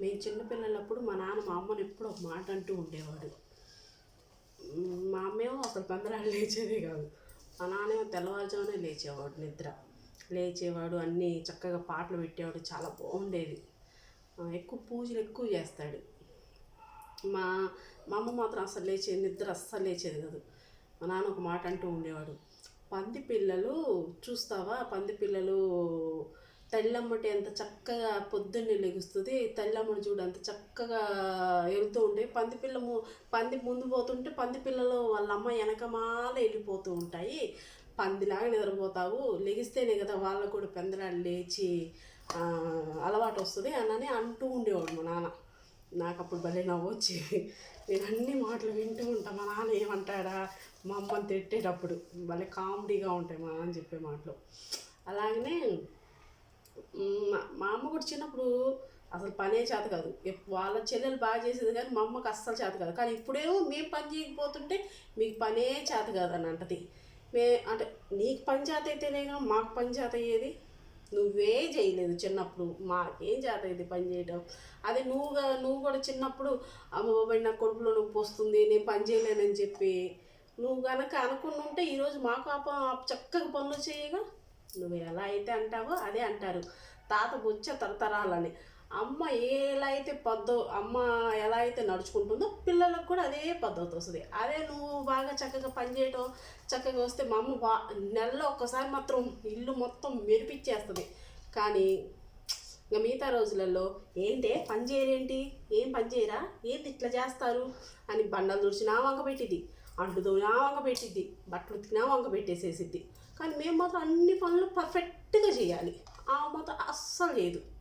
మేము చిన్నపిల్లలప్పుడు మా నాన్న మా అమ్మని ఎప్పుడు ఒక మాట అంటూ ఉండేవాడు. మా అమ్మేమో అసలు పందరాలు లేచేదే కాదు. మా నాన్నేమో తెల్లవారుజామునే లేచేవాడు నిద్ర. లేచేవాడు అన్నీ చక్కగా పాటలు పెట్టేవాడు చాలా బాగుండేది. ఎక్కువ పూజలు ఎక్కువ చేస్తాడు. మా మా అమ్మ మాత్రం అసలు లేచేది నిద్ర అస్సలు లేచేది కాదు. మా నాన్న ఒక మాట అంటూ ఉండేవాడు. పంది పిల్లలు చూస్తావా? పంది పిల్లలు తెల్లమ్మటి ఎంత చక్కగా పొద్దున్నే లెగుస్తుంది. తల్లమ్మని చూడు అంత చక్కగా వెళ్తూ ఉంటే పంది పిల్ల పంది ముందు పోతుంటే పంది పిల్లలు వాళ్ళ అమ్మ వెనకమాల వెళ్ళిపోతూ ఉంటాయి. పందిలాగా నిద్రపోతావు. లెగిస్తేనే కదా వాళ్ళకు కూడా పెందలాడు లేచి అలవాటు వస్తుంది అని అంటూ ఉండేవాడు మా నాన్న. నాకు అప్పుడు భలే నవ్వు నేను అన్ని మాటలు వింటూ ఉంటా మా నాన్న ఏమంటాడా? మా అమ్మని తిట్టేటప్పుడు. భలే కామెడీగా ఉంటాయి మా నాన్న చెప్పే మాటలు. అలాగనే మా అమ్మ కూడా చిన్నప్పుడు అసలు పనే చేత కాదు. వాళ్ళ చెల్లెలు బాగా చేసేది కానీ మా అమ్మకి అస్సలు చేత కాదు. కానీ ఇప్పుడేమో మేము పని చేయకపోతుంటే మీకు పనే చేత కాదు అని అంటది. మే అంటే నీకు పని చేత అయితేనేగా మాకు పని చేత అయ్యేది. నువ్వే చేయలేదు చిన్నప్పుడు. మాకేం చేత అయ్యేది పని చేయడం. అదే నువ్వుగా నువ్వు కూడా చిన్నప్పుడు అమ్మ బాబాయ్ నా కొడుకులో నువ్వు వస్తుంది నేను పని చేయలేనని చెప్పి నువ్వు కనుక అనుకుని ఉంటే ఈరోజు మాకు ఆ చక్కగా పనులు చేయగా నువ్వు ఎలా అయితే అంటావో అదే అంటారు. తాత బుచ్చ తరతరాలని. అమ్మ ఎలా అయితే పద్ధ అమ్మ ఎలా అయితే నడుచుకుంటుందో పిల్లలకు కూడా అదే పద్ధతి వస్తుంది. అదే నువ్వు బాగా చక్కగా పని చేయటం చక్కగా వస్తే మా అమ్మ బా నెలలో ఒక్కసారి మాత్రం ఇల్లు మొత్తం మెరిపిచ్చేస్తుంది. కానీ ఇంకా మిగతా రోజులలో ఏంటే పని చేయరేంటి? ఏం పని చేయరా? ఏంటి ఇట్లా చేస్తారు? అని బండలు తుడిచినా వంక పెట్టింది అంటుదోనా వంగ వంక పెట్టిద్ది. బట్టలు ఉతికినా వంక పెట్టేసేసిద్ది. కానీ మేము మాత్రం అన్ని పనులు పర్ఫెక్ట్గా చేయాలి. ఆ మాత్రం అస్సలు లేదు.